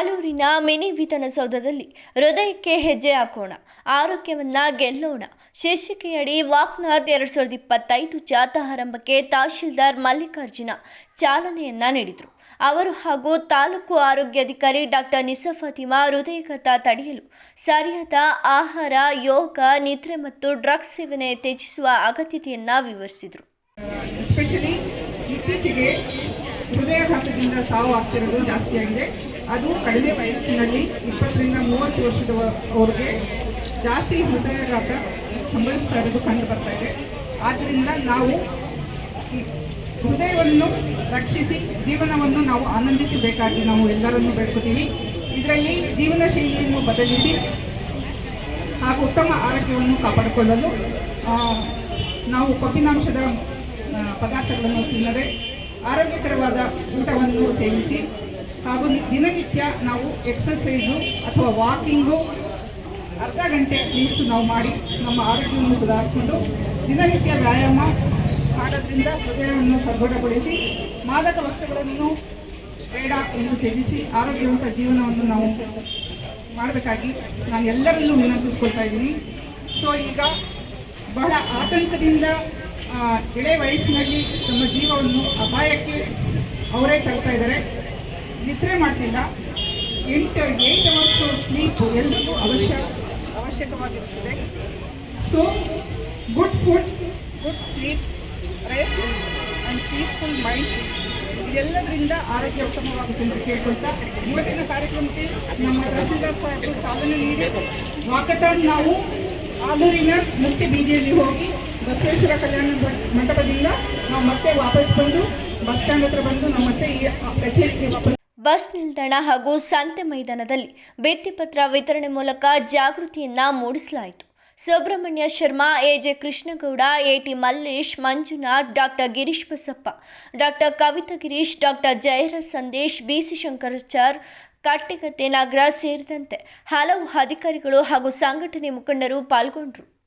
ಆಲೂರಿನ mini ವಿಧಾನಸೌಧದಲ್ಲಿ ಹೃದಯಕ್ಕೆ ಹೆಜ್ಜೆ ಹಾಕೋಣ, ಆರೋಗ್ಯವನ್ನ ಗೆಲ್ಲೋಣ. ಶೀರ್ಷಿಕೆಯಡಿ ವಾಕ್ನಾಥ್ ಎರಡು ಸಾವಿರದ ಇಪ್ಪತ್ತೈದು ಜಾಥಾ ಆರಂಭಕ್ಕೆ ತಹಶೀಲ್ದಾರ್ ಮಲ್ಲಿಕಾರ್ಜುನ ಚಾಲನೆಯನ್ನ ನೀಡಿದರು. ಅವರು ಹಾಗೂ ತಾಲೂಕು ಆರೋಗ್ಯಾಧಿಕಾರಿ ಡಾಕ್ಟರ್ ನಿಸಫತಿಮಾ ಹೃದಯಘಾತ ತಡೆಯಲು ಸರಿಯಾದ ಆಹಾರ, ಯೋಗ, ನಿದ್ರೆ ಮತ್ತು ಡ್ರಗ್ಸ್ ಸೇವನೆ ತ್ಯಜಿಸುವ ಅಗತ್ಯತೆಯನ್ನ ವಿವರಿಸಿದರು. ಇತ್ತೀಚೆಗೆ ಹೃದಯಾಘಾತದಿಂದ ಸಾವು ಆಗ್ತಿರೋದು ಜಾಸ್ತಿ ಆಗಿದೆ ಅದು ಕಡಿಮೆ ವಯಸ್ಸಿನಲ್ಲಿ ಇಪ್ಪತ್ತರಿಂದ ಮೂವತ್ತು ವರ್ಷದವರೆಗೆ ಜಾಸ್ತಿ ಹೃದಯಾಘಾತ ಸಂಭವಿಸ್ತಾ ಇರೋದು ಕಂಡು ಬರ್ತಾ ಇದೆ. ಆದ್ದರಿಂದ ನಾವು ಹೃದಯವನ್ನು ರಕ್ಷಿಸಿ ಜೀವನವನ್ನು ನಾವು ಆನಂದಿಸಬೇಕಾಗಿ ನಾವು ಎಲ್ಲರನ್ನು ಬೇಡ್ಕೋತೀವಿ. ಇದರಲ್ಲಿ ಜೀವನ ಶೈಲಿಯನ್ನು ಬದಲಿಸಿ ಹಾಗೂ ಉತ್ತಮ ಆರೋಗ್ಯವನ್ನು ಕಾಪಾಡಿಕೊಳ್ಳಲು ನಾವು ಕೊಬ್ಬಿನಾಂಶದ ಪದಾರ್ಥಗಳನ್ನು ತಿನ್ನದೆ ಆರೋಗ್ಯಕರವಾದ ಊಟವನ್ನು ಸೇವಿಸಿ ಹಾಗೂ ದಿನನಿತ್ಯ ನಾವು ಎಕ್ಸಸೈಸು ಅಥವಾ ವಾಕಿಂಗು ಅರ್ಧ ಗಂಟೆ ಅಟ್ಲೀಸ್ಟ್ ನಾವು ಮಾಡಿ ನಮ್ಮ ಆರೋಗ್ಯವನ್ನು ಸುಧಾರಿಸಿಕೊಂಡು ದಿನನಿತ್ಯ ವ್ಯಾಯಾಮ ಮಾಡೋದ್ರಿಂದ ಹೃದಯವನ್ನು ಸದೃಢಗೊಳಿಸಿ ಮಾದಕ ವಸ್ತುಗಳನ್ನು ಬೇಡ ಎಂದು ತ್ಯಜಿಸಿ ಆರೋಗ್ಯವಂತ ಜೀವನವನ್ನು ನಾವು ಮಾಡಬೇಕಾಗಿ ನಾನು ಎಲ್ಲರಲ್ಲೂ ವಿನಂತಿಸ್ಕೊಳ್ತಾ ಇದ್ದೀನಿ. ಸೊ ಈಗ ಬಹಳ ಆತಂಕದಿಂದ ಎಳೆ ವಯಸ್ಸಿನಲ್ಲಿ ತಮ್ಮ ಜೀವವನ್ನು ಅಪಾಯಕ್ಕೆ ಅವರೇ ತರ್ತಾ ಇದ್ದಾರೆ. ನಿದ್ರೆ ಮಾಡಲಿಲ್ಲ. ಎಂಟು ಏಟ್ ಅವರ್ಸ್ ಸ್ಲೀಪ್ ಎಲ್ಲರಿಗೂ ಅವಶ್ಯ, ಅವಶ್ಯಕವಾಗಿರುತ್ತದೆ. So good food good sleep rest and peaceful mind ಇದೆಲ್ಲದರಿಂದ ಆರೋಗ್ಯ ಉತ್ತಮವಾಗುತ್ತೆ ಅಂತ ಕೇಳ್ಕೊಳ್ತಾ ಇವತ್ತಿನ ಕಾರ್ಯಕ್ರಮಕ್ಕೆ ನಮ್ಮ ತಹಸೀಲ್ದಾರ್ ಸಾಹೇಬರು ಚಾಲನೆ ನೀಡಿ ವಾಕಥಾನ್ ನಾವು ಆಲೂರಿನ ಮುಖ್ಯ ಬೀದಿಯಲ್ಲಿ ಹೋಗಿ ಬಸವೇಶ್ವರ ಕಲ್ಯಾಣ ಮಂಟಪದಿಂದ ನಾವು ಮತ್ತೆ ವಾಪಸ್ ಬಂದು ಬಸ್ ಸ್ಟ್ಯಾಂಡ್ ಹತ್ರ ಬಂದು ನಮ್ಮ ಮತ್ತೆ ಈ ಕಚೇರಿಗೆ ವಾಪಸ್ ಬಸ್ ನಿಲ್ದಾಣ ಹಾಗೂ ಸಂತೆ ಮೈದಾನದಲ್ಲಿ ಭಿತ್ತಿಪತ್ರ ವಿತರಣೆ ಮೂಲಕ ಜಾಗೃತಿಯನ್ನ ಮೂಡಿಸಲಾಯಿತು. Subrahmanya Sharma, A J Krishnagowda, A T Mallesh, Manjunath, doctor Girish Basappa, doctor Kavitha Girish, doctor ಜಯರ Sandesh, ಬಿಸಿ ಶಂಕರಾಚಾರ್ ಕಟ್ಟಿಗತ್ತೆ ನಾಗರಾಜ್ ಸೇರಿದಂತೆ ಹಲವು ಅಧಿಕಾರಿಗಳು ಹಾಗೂ ಸಂಘಟನೆ ಮುಖಂಡರು ಪಾಲ್ಗೊಂಡರು.